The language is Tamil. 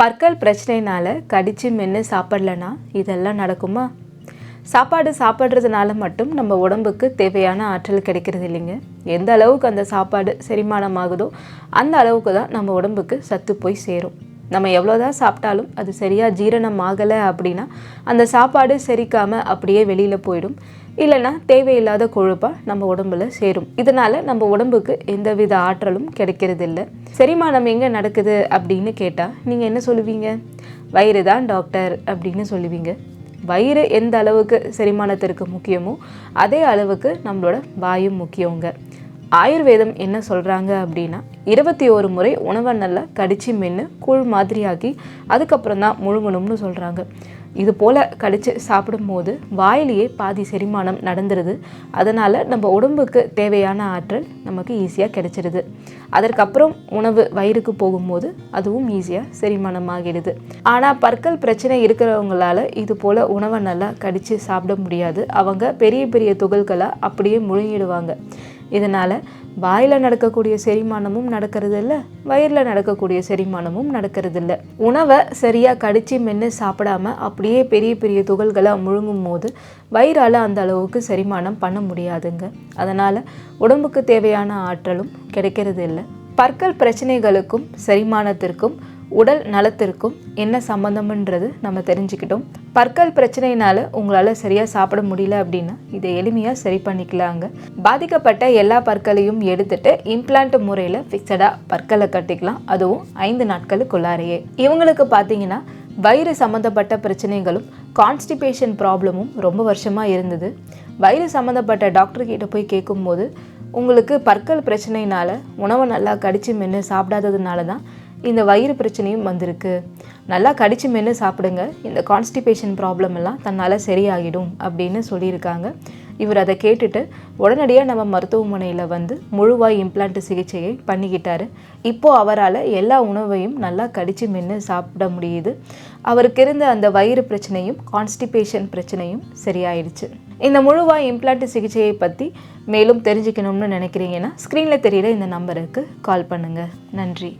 பற்கள் பிரச்சனைனால கடிச்சு மென்று சாப்பிடலனா இதெல்லாம் நடக்குமா? சாப்பாடு சாப்பிட்றதுனால மட்டும் நம்ம உடம்புக்கு தேவையான ஆற்றல் கிடைக்கிறது இல்லைங்க. எந்த அளவுக்கு அந்த சாப்பாடு செரிமானம் ஆகுதோ அந்த அளவுக்கு தான் நம்ம உடம்புக்கு சத்து போய் சேரும். நம்ம எவ்வளோதான் சாப்பிட்டாலும் அது சரியாக ஜீரணம் ஆகலை அப்படின்னா அந்த சாப்பாடு செரிக்காமல் அப்படியே வெளியில் போயிடும். இல்லைன்னா தேவையில்லாத கொழுப்பாக நம்ம உடம்புல சேரும். இதனால் நம்ம உடம்புக்கு எந்தவித ஆற்றலும் கிடைக்கிறதில்ல. செரிமானம் எங்கே நடக்குது அப்படின்னு கேட்டால் நீங்கள் என்ன சொல்லுவீங்க? வயிறு தான் டாக்டர் அப்படின்னு சொல்லுவீங்க. வயிறு எந்த அளவுக்கு செரிமானத்திற்கு முக்கியமோ அதே அளவுக்கு நம்மளோட வாயும் முக்கியங்க. ஆயுர்வேதம் என்ன சொல்கிறாங்க அப்படின்னா இருபத்தி ஒரு முறை உணவை நல்லா கடிச்சு மென்று கூழ் மாதிரியாக்கி அதுக்கப்புறம் தான் முழுங்கணும்னு சொல்கிறாங்க இது போல் கடித்து சாப்பிடும்போது வாயிலேயே பாதி செரிமானம் நடந்துருது. அதனால் நம்ம உடம்புக்கு தேவையான ஆற்றல் நமக்கு ஈஸியாக கிடைச்சிருது. அதற்கப்புறம் உணவு வயிறுக்கு போகும்போது அதுவும் ஈஸியாக செரிமானம் ஆகிடுது ஆனால் பற்கள் பிரச்சனை இருக்கிறவங்களால இது போல் உணவை நல்லா கடித்து சாப்பிட முடியாது. அவங்க பெரிய பெரிய துகள்களை அப்படியே முழுங்கிடுவாங்க. இதனால் வாயில் நடக்கக்கூடிய செரிமானமும் நடக்கிறது இல்லை வயிறில் நடக்கக்கூடிய செரிமானமும் நடக்கிறது இல்லை உணவை சரியாக கடித்து மென்று சாப்பிடாம அப்படியே பெரிய பெரிய துகள்களாக முழுங்கும் போது வயிறால் அந்த அளவுக்கு செரிமானம் பண்ண முடியாதுங்க. அதனால் உடம்புக்கு தேவையான ஆற்றலும் கிடைக்கிறது இல்லை பற்கள் பிரச்சனைகளுக்கும் செரிமானத்திற்கும் உடல் நலத்திற்கும் என்ன சம்மந்தம்ன்றது நம்ம தெரிஞ்சுக்கிட்டோம். பற்கள் பிரச்சனையினால உங்களால் சரியாக சாப்பிட முடியல அப்படின்னா இதை எளிமையாக சரி பண்ணிக்கலாங்க. பாதிக்கப்பட்ட எல்லா பற்களையும் எடுத்துட்டு இம்ப்ளான்ட் முறையில் ஃபிக்ஸடாக பற்களை கட்டிக்கலாம். அதுவும் ஐந்து நாட்களுக்குள்ளாரையே. இவங்களுக்கு பார்த்தீங்கன்னா வயிறு சம்மந்தப்பட்ட பிரச்சனைகளும் கான்ஸ்டிபேஷன் ப்ராப்ளமும் ரொம்ப வருஷமாக இருந்தது. வயிறு சம்மந்தப்பட்ட டாக்டர்கிட்ட போய் கேட்கும்போது உங்களுக்கு பற்கள் பிரச்சனையினால உணவை நல்லா கடிச்சு மென்று சாப்பிடாததுனால தான் இந்த வயிறு பிரச்சனையும் வந்திருக்கு. நல்லா கடிச்சு மென்று சாப்பிடுங்க. இந்த கான்ஸ்டிபேஷன் ப்ராப்ளம் எல்லாம் தன்னால் சரியாகிடும் அப்படின்னு சொல்லியிருக்காங்க. இவர் அதை கேட்டுட்டு உடனடியாக நம்ம மருத்துவமனையில் வந்து முழுவாய் இம்ப்ளான்ட் சிகிச்சையை பண்ணிக்கிட்டார். இப்போது அவரால் எல்லா உணவையும் நல்லா கடிச்சு மென்று சாப்பிட முடியுது. அவருக்கு இருந்த அந்த வயிறு பிரச்சனையும் கான்ஸ்டிபேஷன் பிரச்சனையும் சரியாயிடுச்சு. இந்த முழுவாய் இம்ப்ளான்ட் சிகிச்சையை பற்றி மேலும் தெரிஞ்சுக்கணும்னு நினைக்கிறீங்கன்னா ஸ்க்ரீனில் தெரியிற இந்த நம்பருக்கு கால் பண்ணுங்கள் நன்றி.